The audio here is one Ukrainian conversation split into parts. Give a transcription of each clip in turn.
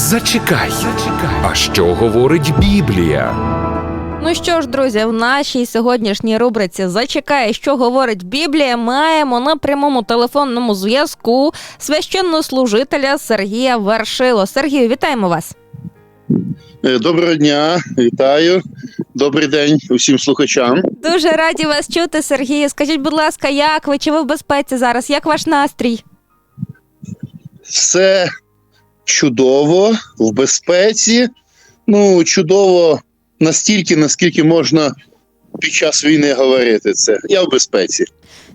Зачекай. А що говорить Біблія? Ну що ж, друзі, в нашій сьогоднішній рубриці Зачекає, що говорить Біблія. Маємо на прямому телефонному зв'язку священнослужителя Сергія Вершило. Сергію, вітаємо вас. Е, Доброго дня, вітаю. Добрий день усім слухачам. Дуже раді вас чути, Сергію. Скажіть, будь ласка, як ви? Чи ви в безпеці зараз? Як ваш настрій? Все чудово, в безпеці. Ну, чудово настільки, наскільки можна під час війни говорити це. Я в безпеці.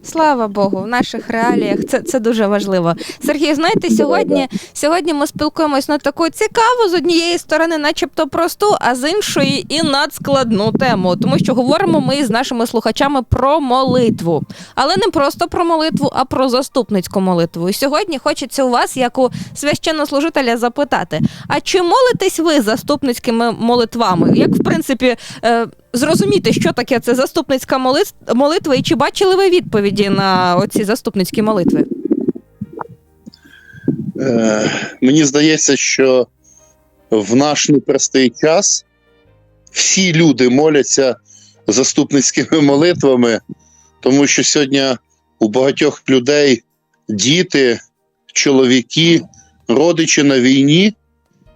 Слава Богу, в наших реаліях це, це дуже важливо. Сергій, знаєте, сьогодні, сьогодні ми спілкуємось на таку цікаву з однієї сторони, начебто просту, а з іншої і надскладну тему, тому що говоримо ми з нашими слухачами про молитву, але не просто про молитву, а про заступницьку молитву. І сьогодні хочеться у вас, як у священнослужителя, запитати: а чи молитесь ви заступницькими молитвами? Як в принципі. Зрозуміти, що таке це заступницька молит- молитва, і чи бачили ви відповіді на оці заступницькі молитви? Е, мені здається, що в наш непростий час всі люди моляться заступницькими молитвами, тому що сьогодні у багатьох людей діти, чоловіки, родичі на війні,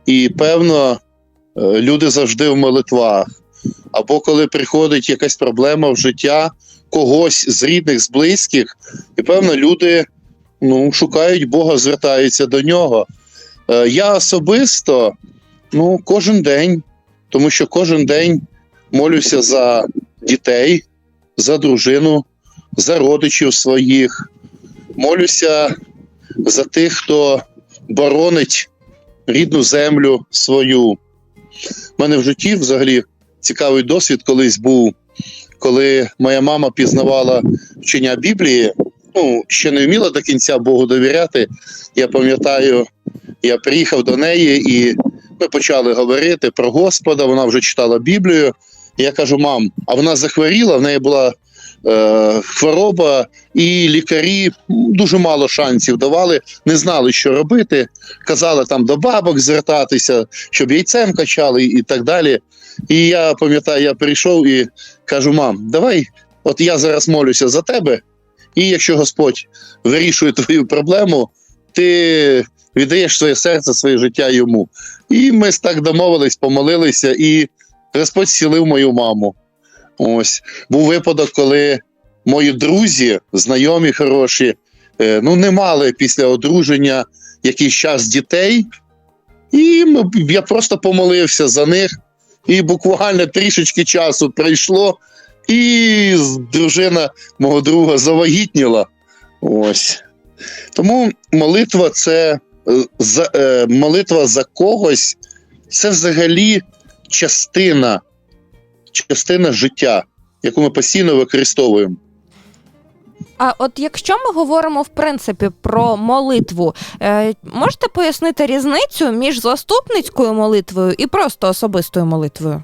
і певно, е, люди завжди в молитвах. Або коли приходить якась проблема в життя когось з рідних, з близьких, і певно, люди ну, шукають Бога, звертаються до нього. Е, я особисто ну, кожен день, тому що кожен день молюся за дітей, за дружину, за родичів своїх, молюся за тих, хто боронить рідну землю свою. У мене в житті взагалі цікавий досвід колись був, коли моя мама пізнавала вчення Біблії ну, ще не вміла до кінця Богу довіряти. Я пам'ятаю, я приїхав до неї і ми почали говорити про Господа. Вона вже читала Біблію. Я кажу: мам, а вона захворіла, в неї була е, хвороба, і лікарі дуже мало шансів давали, не знали, що робити. Казали там до бабок звертатися, щоб яйцем качали і так далі. І я пам'ятаю, я прийшов і кажу: мам, давай, от я зараз молюся за тебе. І якщо Господь вирішує твою проблему, ти віддаєш своє серце, своє життя йому. І ми так домовились, помолилися, і Господь зцілив мою маму. Ось був випадок, коли мої друзі, знайомі хороші, е, ну не мали після одруження якийсь час дітей, і я просто помолився за них. І буквально трішечки часу прийшло, і дружина мого друга завагітніла. Ось. Тому молитва це е, за, е, молитва за когось, це взагалі частина, частина життя, яку ми постійно використовуємо. А от якщо ми говоримо в принципі про молитву, е, можете пояснити різницю між заступницькою молитвою і просто особистою молитвою?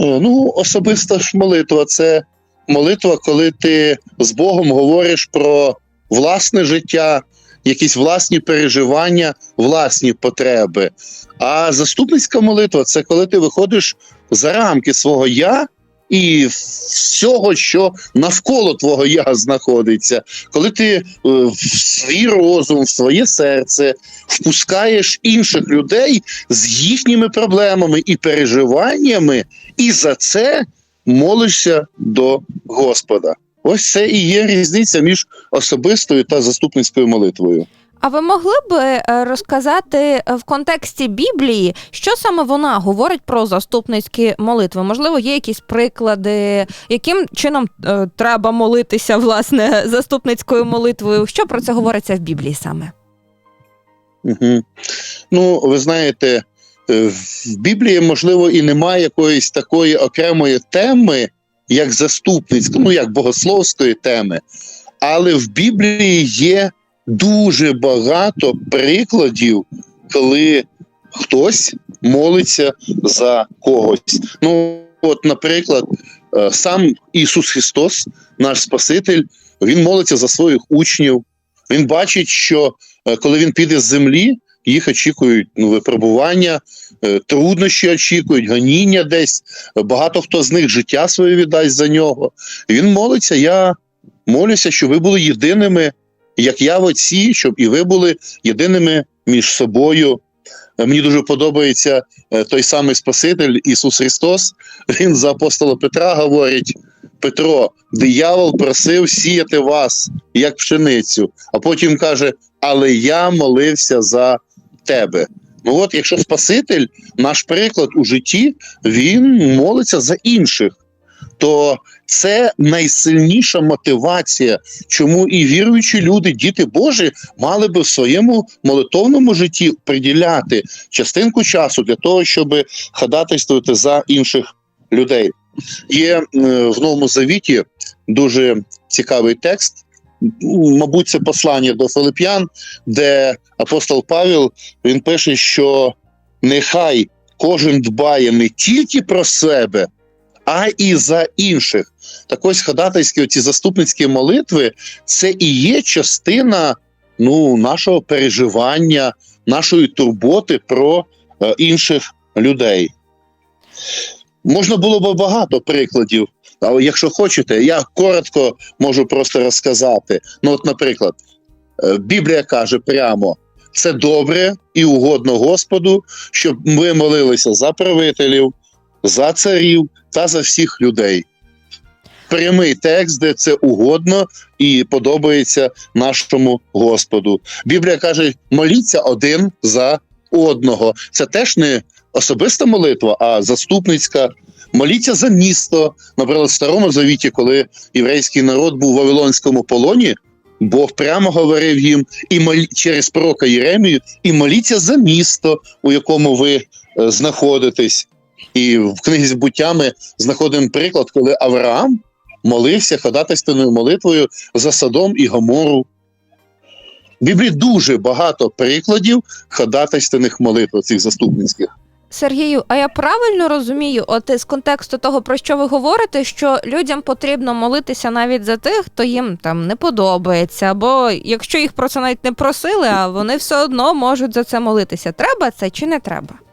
Е, Ну, особиста ж молитва це молитва, коли ти з Богом говориш про власне життя, якісь власні переживання, власні потреби. А заступницька молитва це коли ти виходиш за рамки свого я. І всього, що навколо твого я знаходиться, коли ти е, в свій розум, в своє серце впускаєш інших людей з їхніми проблемами і переживаннями, і за це молишся до Господа. Ось це і є різниця між особистою та заступницькою молитвою. А ви могли б е, розказати е, в контексті Біблії, що саме вона говорить про заступницькі молитви? Можливо, є якісь приклади, яким чином е, треба молитися власне заступницькою молитвою? Що про це говориться в Біблії саме? Угу. Ну, ви знаєте, в Біблії, можливо, і немає якоїсь такої окремої теми, як заступницька, ну як богословської теми, але в Біблії є дуже багато прикладів, коли хтось молиться за когось. Ну, от, наприклад, е, сам Ісус Христос, наш Спаситель, Він молиться за своїх учнів. Він бачить, що е, коли він піде з землі, їх очікують ну, випробування, е, труднощі очікують, гоніння десь. Багато хто з них життя своє віддасть за нього. Він молиться. Я молюся, щоб ви були єдиними, як я в отці, щоб і ви були єдиними між собою. Мені дуже подобається е, той самий Спаситель Ісус Христос. Він за апостола Петра говорить: Петро, диявол просив сіяти вас як пшеницю, а потім каже: Але я молився за тебе. Ну от, якщо Спаситель, наш приклад у житті, він молиться за інших, то це найсильніша мотивація, чому і віруючі люди, діти Божі, мали би в своєму молитовному житті приділяти частинку часу для того, щоб ходатайствувати за інших людей. Є е, в Новому Завіті дуже цікавий текст. Мабуть, це послання до Филип'ян, де апостол Павел він пише, що нехай кожен дбає не тільки про себе, а і за інших. Так ось ходатайські оці заступницькі молитви це і є частина ну, нашого переживання, нашої турботи про е, інших людей. Можна було б багато прикладів, але якщо хочете, я коротко можу просто розказати. Ну, от, наприклад, е, Біблія каже прямо: це добре і угодно Господу, щоб ми молилися за правителів, за царів та за всіх людей. Прямий текст, де це угодно і подобається нашому Господу. Біблія каже: моліться один за одного. Це теж не особиста молитва, а заступницька. Моліться за місто. Наприклад, в Старому Завіті, коли єврейський народ був в Вавилонському полоні, Бог прямо говорив їм і молі... через пророка Єремію, і моліться за місто, у якому ви е, знаходитесь. І в книзі збуття ми знаходимо приклад, коли Авраам молився ходатайственною молитвою за Содом і Гомору. В Біблії дуже багато прикладів ходатайственних молитв цих заступницьких. Сергію, а я правильно розумію, от з контексту того, про що ви говорите, що людям потрібно молитися навіть за тих, хто їм там не подобається, або якщо їх про це навіть не просили, а вони все одно можуть за це молитися. Треба це чи не треба?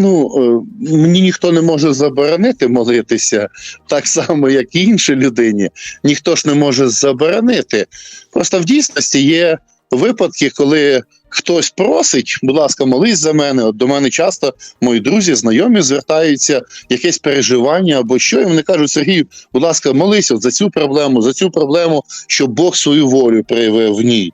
Ну, е, мені ніхто не може заборонити молитися, так само, як і іншій людині. Ніхто ж не може заборонити. Просто в дійсності є випадки, коли хтось просить, будь ласка, молись за мене. От до мене часто мої друзі, знайомі звертаються, якесь переживання або що, і вони кажуть: Сергій, будь ласка, молись от за цю проблему, за цю проблему, щоб Бог свою волю проявив в ній.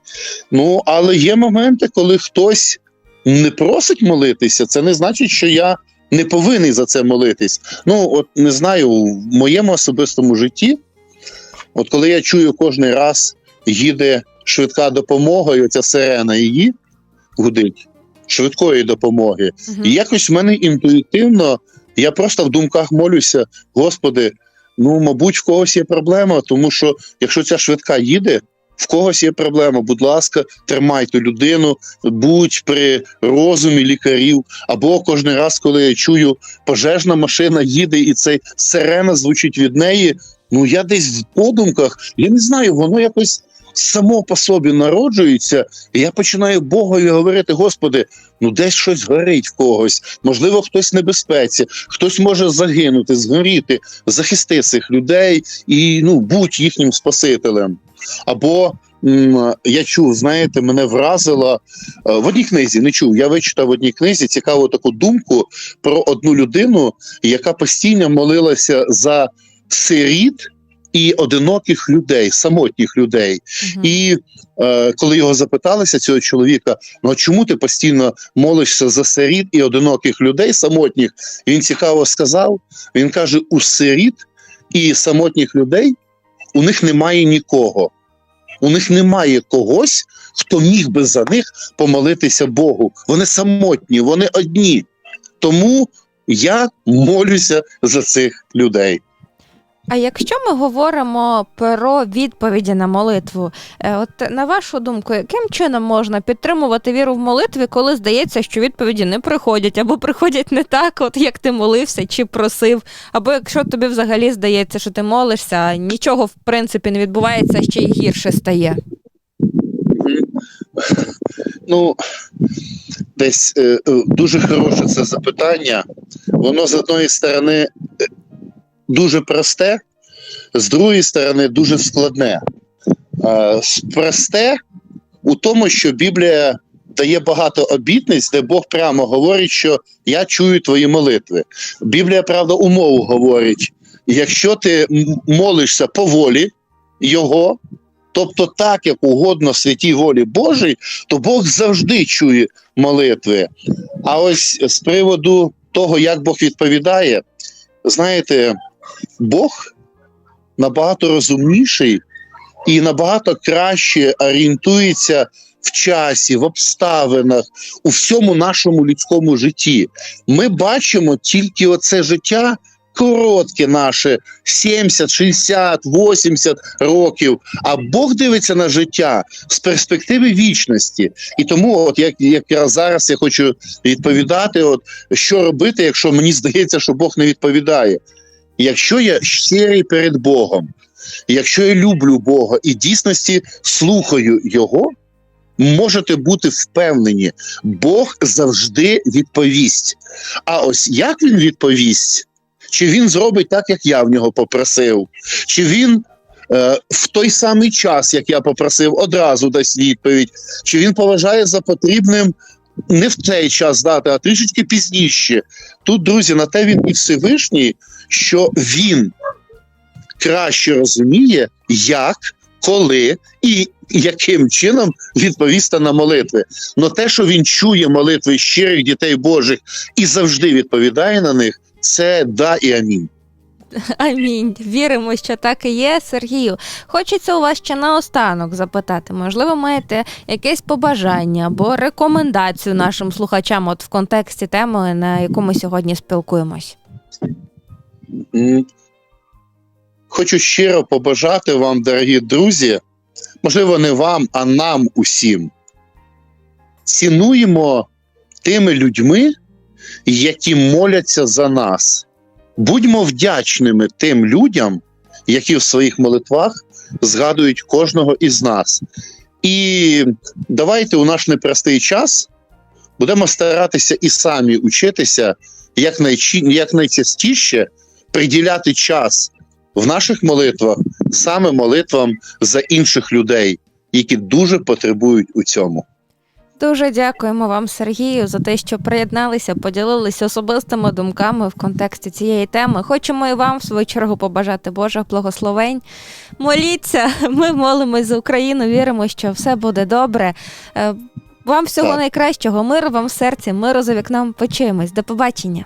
Ну, але є моменти, коли хтось не просить молитися, це не значить, що я не повинен за це молитись. Ну, от не знаю, в моєму особистому житті, от коли я чую кожен раз їде швидка допомога, і оця сирена її гудить швидкої допомоги. Мгм. І якось в мене інтуїтивно, я просто в думках молюся, Господи, ну, мабуть, в когось є проблема, тому що якщо ця швидка їде, в когось є проблема, будь ласка, тримайте людину, будь при розумі лікарів. Або кожен раз, коли я чую, пожежна машина їде, і цей сирена звучить від неї. Ну я десь в подумках, я не знаю, воно якось само по собі народжується, і я починаю Богові говорити: Господи, ну десь щось горить в когось, можливо, хтось в небезпеці, хтось може загинути, згоріти, захисти цих людей і ну будь їхнім спасителем. Або я чув, знаєте, мене вразило е, в одній книзі, не чув. Я вичитав в одній книзі цікаву таку думку про одну людину, яка постійно молилася за сиріт і одиноких людей, самотніх людей. Мгм. І е, коли його запиталися, цього чоловіка, ну чому ти постійно молишся за сиріт і одиноких людей, самотніх? Він цікаво сказав. Він каже: у сиріт і самотніх людей у них немає нікого. У них немає когось, хто міг би за них помолитися Богу. Вони самотні, вони одні. Тому я молюся за цих людей. А якщо ми говоримо про відповіді на молитву, е, от на вашу думку, яким чином можна підтримувати віру в молитві, коли здається, що відповіді не приходять, або приходять не так, от як ти молився чи просив, або якщо тобі взагалі здається, що ти молишся, нічого в принципі не відбувається, ще й гірше стає. Ну, десь е, е, дуже хороше це запитання. Воно з одної сторони дуже просте, з другої сторони дуже складне. Просте у тому, що Біблія дає багато обітниць, де Бог прямо говорить, що я чую твої молитви. Біблія, правда, умову говорить: якщо ти молишся по волі Його, тобто так, як угодно святій волі Божій, то Бог завжди чує молитви. А ось з приводу того, як Бог відповідає, знаєте, Бог набагато розумніший і набагато краще орієнтується в часі, в обставинах, у всьому нашому людському житті. Ми бачимо тільки оце життя. Коротке наше 70, 60, 80 років. А Бог дивиться на життя з перспективи вічності. І тому, от як якраз зараз я хочу відповідати, от що робити, якщо мені здається, що Бог не відповідає. Якщо я щирий перед Богом, якщо я люблю Бога і дійсності слухаю Його, можете бути впевнені, Бог завжди відповість. А ось як він відповість? Чи він зробить так, як я в нього попросив, чи він е, в той самий час, як я попросив, одразу дасть відповідь, чи він поважає за потрібним не в цей час дати, а трішечки пізніше. Тут, друзі, на те він і Всевишній, що він краще розуміє, як, коли і яким чином відповісти на молитви. Но те, що він чує молитви щирих дітей Божих і завжди відповідає на них, це да і амінь. Амінь. Віримо, що так і є, Сергію. Хочеться у вас ще наостанок запитати. Можливо, маєте якесь побажання або рекомендацію нашим слухачам, от в контексті теми, на яку ми сьогодні спілкуємось. Хочу щиро побажати вам, дорогі друзі, можливо, не вам, а нам усім. Цінуємо тими людьми, які моляться за нас. Будьмо вдячними тим людям, які в своїх молитвах згадують кожного із нас. І давайте у наш непростий час будемо старатися і самі учитися якнайчастіше приділяти час в наших молитвах саме молитвам за інших людей, які дуже потребують у цьому. Дуже дякуємо вам, Сергію, за те, що приєдналися, поділилися особистими думками в контексті цієї теми. Хочемо і вам, в свою чергу, побажати Божих благословень. Моліться, ми молимось за Україну, віримо, що все буде добре. Е, Вам всього Так. найкращого, миру вам в серці, миру за вікном. Почуємось. До побачення.